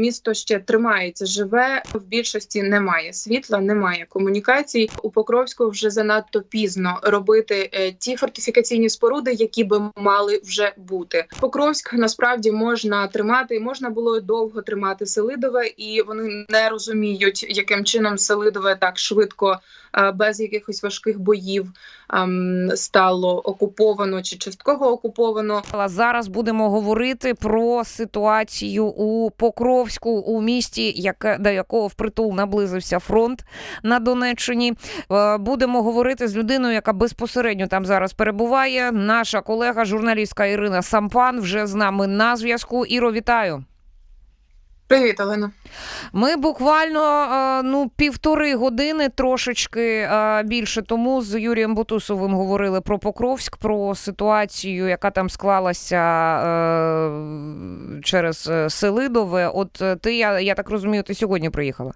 місто ще тримається, живе в більшості немає світла, немає комунікацій. У Покровську вже занадто пізно робити е, ті фортифікаційні споруди, які би мали вже бути. Покровськ насправді можна тримати, можна було довго тримати Селидове, і вони не розуміють, яким чином Селидове так швидко, е, без якихось важких боїв ем, стало окуповано чи частково окуповано. А Зараз будемо говорити про ситуацію у Покровську, у місті, яке до якого впритул наблизився фронт на Донеччині. Е, Будемо говорити з людиною, яка безпосередньо там зараз перебуває. Наша колега, журналістка Ірина Сампан, вже з нами на зв'язку. Іро, вітаю. Привіт, Олена. Ми буквально е, ну півтори години трошечки е, більше тому з Юрієм Бутусовим говорили про Покровськ, про ситуацію, яка там склалася е, через Селидове. От ти, я, я так розумію, ти сьогодні приїхала.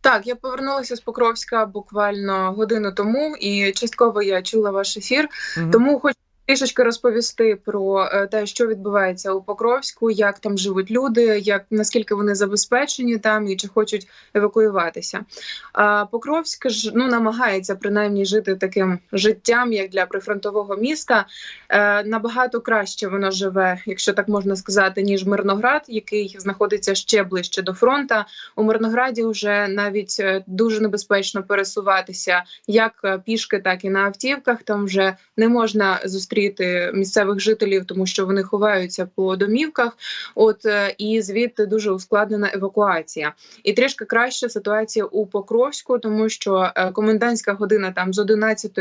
Так, я повернулася з Покровська буквально годину тому, і частково я чула ваш ефір. Мгм. Тому хочу трішечки розповісти про е, те, що відбувається у Покровську, як там живуть люди, як наскільки вони забезпечені там і чи хочуть евакуюватися. А Покровськ ж ну намагається принаймні жити таким життям, як для прифронтового міста. Е, Набагато краще воно живе, якщо так можна сказати, ніж Мирноград, який знаходиться ще ближче до фронта. У Мирнограді вже навіть е, дуже небезпечно пересуватися як пішки, так і на автівках. Там вже не можна зустріти місцевих жителів, тому що вони ховаються по домівках. От е, і звідти дуже ускладнена евакуація. І трішки краща ситуація у Покровську, тому що е, комендантська година там з 11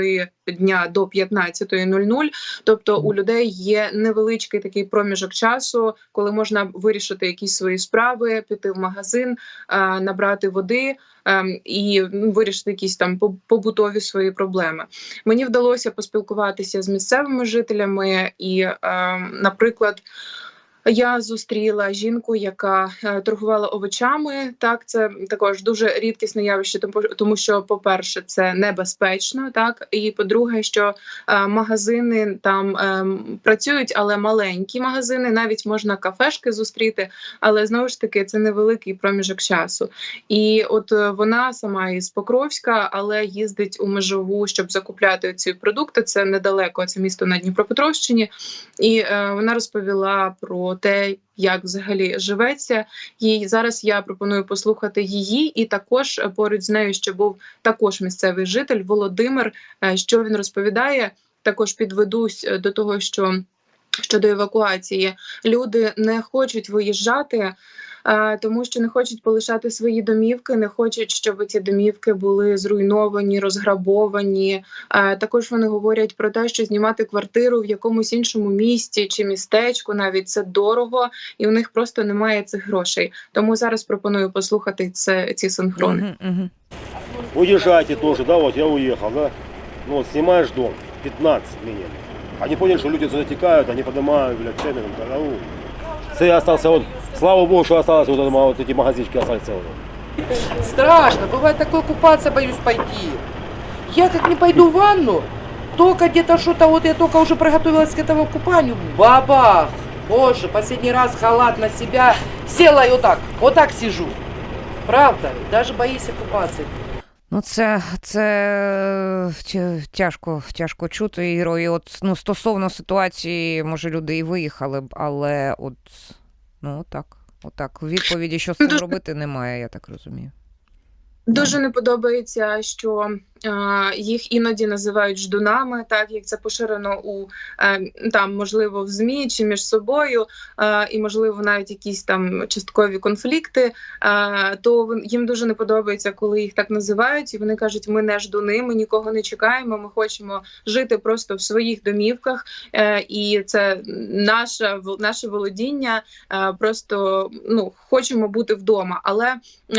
дня до 15.00, Тобто у людей є невеличкий такий проміжок часу, коли можна вирішити якісь свої справи, піти в магазин, е, набрати води. ем, І ну, вирішити якісь там поб- побутові свої проблеми. Мені вдалося поспілкуватися з місцевими жителями, і, наприклад, я зустріла жінку, яка е, торгувала овочами. Так, це також дуже рідкісне явище, тому, що, по-перше, це небезпечно, так і по-друге, що е, магазини там ем, працюють, але маленькі магазини, навіть можна кафешки зустріти, але знову ж таки це невеликий проміжок часу. І от е, вона сама із Покровська, але їздить у межову, щоб закупляти ці продукти. Це недалеко, це місто на Дніпропетровщині. І е, вона розповіла про те, як взагалі живеться. Їй зараз я пропоную послухати її, і також поруч з нею ще був також місцевий житель Володимир. Е, що він розповідає? Також підведусь е, до того, що щодо евакуації люди не хочуть виїжджати. е, Тому що не хочуть полишати свої домівки, не хочуть, щоб ці домівки були зруйновані, розграбовані. Е, Також вони говорять про те, що знімати квартиру в якомусь іншому місті чи містечку, навіть це дорого, і у них просто немає цих грошей. Тому зараз пропоную послухати це ці синхрони. Мгм, мгм. Уезжайте тоже, да, вот я уехал, да. Ну снимаешь дом, 15 минимум. Они поняли, что люди затекают, они поднимают, блядь, цены. там, ну. Це остался вот, слава богу, что осталось вот, это, вот эти магазинчики остались целые. Страшно, бывает такое купаться, боюсь пойти. Я как не пойду в ванну, только где-то что-то, вот я только уже приготовилась к этому купанию, бабах! Боже, последний раз халат на себя, села и вот так, вот так сижу. Правда, даже боишься купаться. Ну, це, це тяжко, тяжко чути, Іро. І от ну, стосовно ситуації, може, люди і виїхали б, але от ну так, отак. Відповіді, що з цим робити, немає, я так розумію. Дуже не подобається, що їх іноді називають ждунами, так як це поширено у е, там, можливо, в змі чи між собою, е, і можливо навіть якісь там часткові конфлікти. Е, то їм дуже не подобається, коли їх так називають, і вони кажуть: ми не ждуни, ми нікого не чекаємо. Ми хочемо жити просто в своїх домівках, і це наше наше володіння. Просто ну хочемо бути вдома, але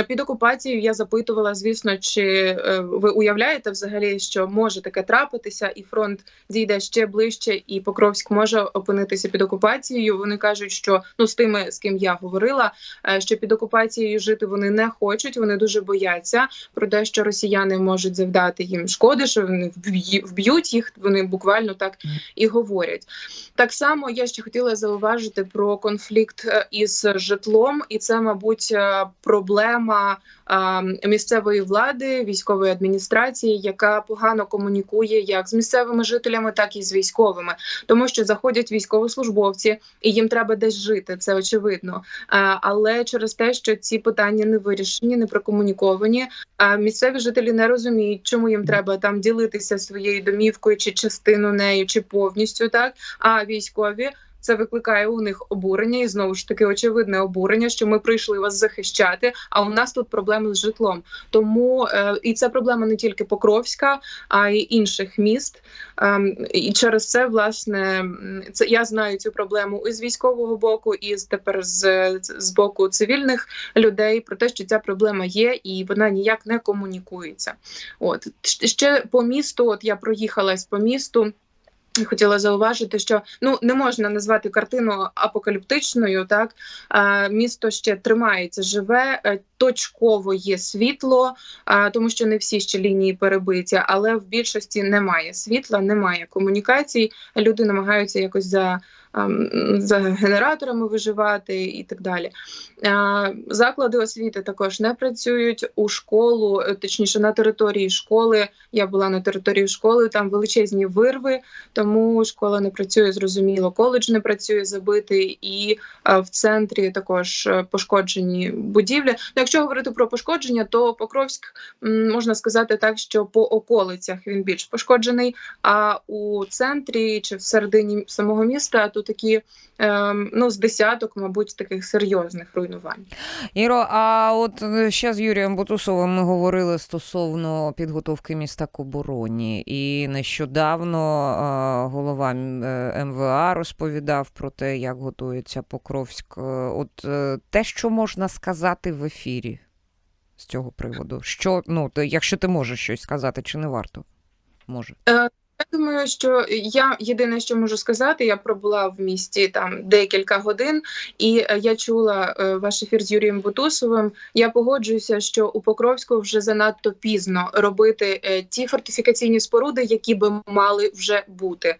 під окупацією я запитувала, звісно, чи ви уявляєте, вважаєте взагалі, що може таке трапитися, і фронт дійде ще ближче, і Покровськ може опинитися під окупацією? Вони кажуть, що ну з тими, з ким я говорила, е, що під окупацією жити вони не хочуть. Вони дуже бояться про те, що росіяни можуть завдати їм шкоди, що вони вб'ють їх. Вони буквально так і говорять. Так само я ще хотіла зауважити про конфлікт е, із житлом, і це, мабуть, е, проблема е, місцевої влади, військової адміністрації, яка погано комунікує як з місцевими жителями, так і з військовими, тому що заходять військовослужбовці, і їм треба десь жити. Це очевидно. Е, Але через те, що ці питання не вирішені, не прокомуніковані, а місцеві жителі не розуміють, чому їм треба там ділитися своєю домівкою, чи частину нею, чи повністю так. А військові це викликає у них обурення, і знову ж таки очевидне обурення, що ми прийшли вас захищати. А у нас тут проблеми з житлом. Тому е, і це проблема не тільки Покровська, а й інших міст. Ем, і через це власне це я знаю цю проблему і з військового боку, і з тепер з, з боку цивільних людей про те, що ця проблема є, і вона ніяк не комунікується. От ще по місту, от я проїхалась по місту. Хотіла зауважити, що ну не можна назвати картину апокаліптичною. Так а, місто ще тримається, живе е, точково є світло, а, тому що не всі ще лінії перебиті, але в більшості немає світла, немає комунікацій. Люди намагаються якось за, за генераторами виживати і так далі. Заклади освіти також не працюють у школу, е, точніше на території школи. Я була на території школи, там величезні вирви, тому школа не працює. Зрозуміло, коледж не працює забитий, і е, в центрі також е, пошкоджені будівлі. Ну, якщо говорити про пошкодження, то Покровськ можна сказати так, що по околицях він більш пошкоджений. А у центрі чи в середині самого міста то такі ем, ну з десяток, мабуть, таких серйозних руйнувань. Іро, а от е, ще з Юрієм Бутусовим ми говорили стосовно підготовки міста к обороні. І нещодавно е, голова е, МВА розповідав про те, як готується Покровськ. От те, що можна сказати в ефірі з цього приводу, що ну, якщо ти можеш щось сказати, чи не варто? Може. Я думаю, що я єдине, що можу сказати, я пробула в місті там декілька годин, і е, я чула е, ваш ефір з Юрієм Бутусовим. Я погоджуюся, що у Покровську вже занадто пізно робити е, ті фортифікаційні споруди, які би мали вже бути.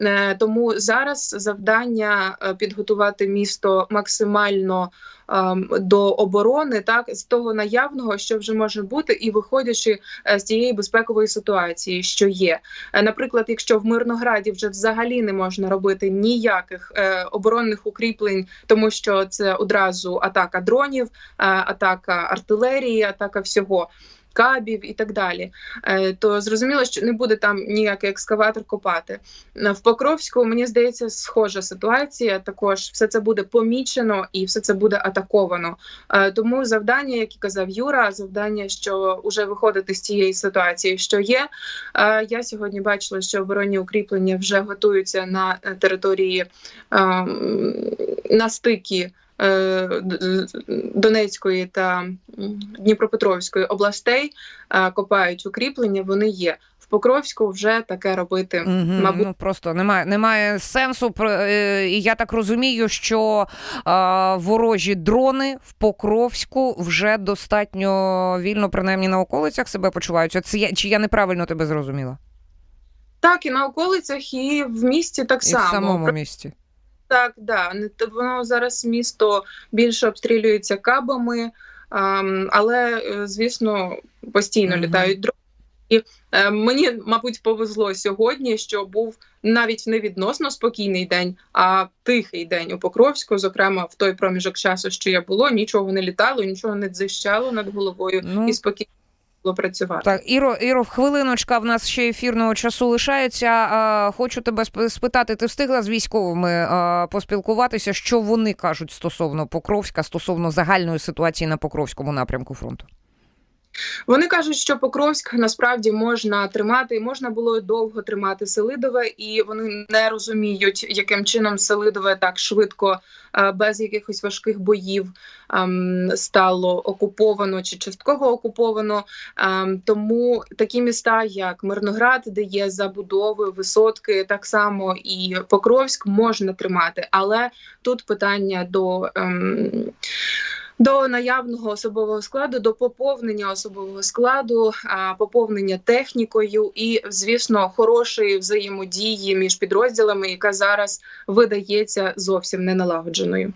Е, Тому зараз завдання е, підготувати місто максимально ем, до оборони, так з того наявного, що вже може бути, і виходячи е, з тієї безпекової ситуації, що є. Наприклад, якщо в Мирнограді вже взагалі не можна робити ніяких оборонних укріплень, тому що це одразу атака дронів, атака артилерії, атака всього. Кабів і так далі, Е, то зрозуміло, що не буде там ніякий екскаватор копати. В Покровську мені здається, схожа ситуація. Також все це буде помічено і все це буде атаковано. Е, Тому завдання, як і казав Юра, завдання, що вже виходити з цієї ситуації, що є. Е, Я сьогодні бачила, що оборонні укріплення вже готуються на території ем, на стикі. Е, Донецької та Дніпропетровської областей е, копають укріплення. Вони є Покровську. Вже таке робити, Угу, мабуть, ну просто немає, немає сенсу. Е, І я так розумію, що е, ворожі дрони в Покровську вже достатньо вільно, принаймні на околицях себе почуваються. Це я чи я неправильно тебе зрозуміла? так і на околицях, і в місті так І само. в самому місті. Так, да. Воно зараз місто більше обстрілюється кабами, але, е, звісно, постійно літають дрони. І е, мені, мабуть, повезло сьогодні, що був навіть не відносно спокійний день, а тихий день у Покровську. Зокрема, в той проміжок часу, що я було, нічого не літало, нічого не дзищало над головою, Ну, і спокійно було працювати. Так, Іро, Іро, хвилиночка, в нас ще ефірного часу лишається. Хочу тебе сп- спитати, ти встигла з військовими поспілкуватися, що вони кажуть стосовно Покровська, стосовно загальної ситуації на Покровському напрямку фронту? Вони кажуть, що Покровськ насправді можна тримати, і можна було довго тримати Селидове, і вони не розуміють, яким чином Селидове так швидко, е, без якихось важких боїв ем, стало окуповано чи частково окуповано. Ем, Тому такі міста, як Мирноград, де є забудови, висотки, так само і Покровськ можна тримати, але тут питання до. До наявного особового складу, до поповнення особового складу, поповнення технікою і, звісно, хорошої взаємодії між підрозділами, яка зараз видається зовсім неналагодженою.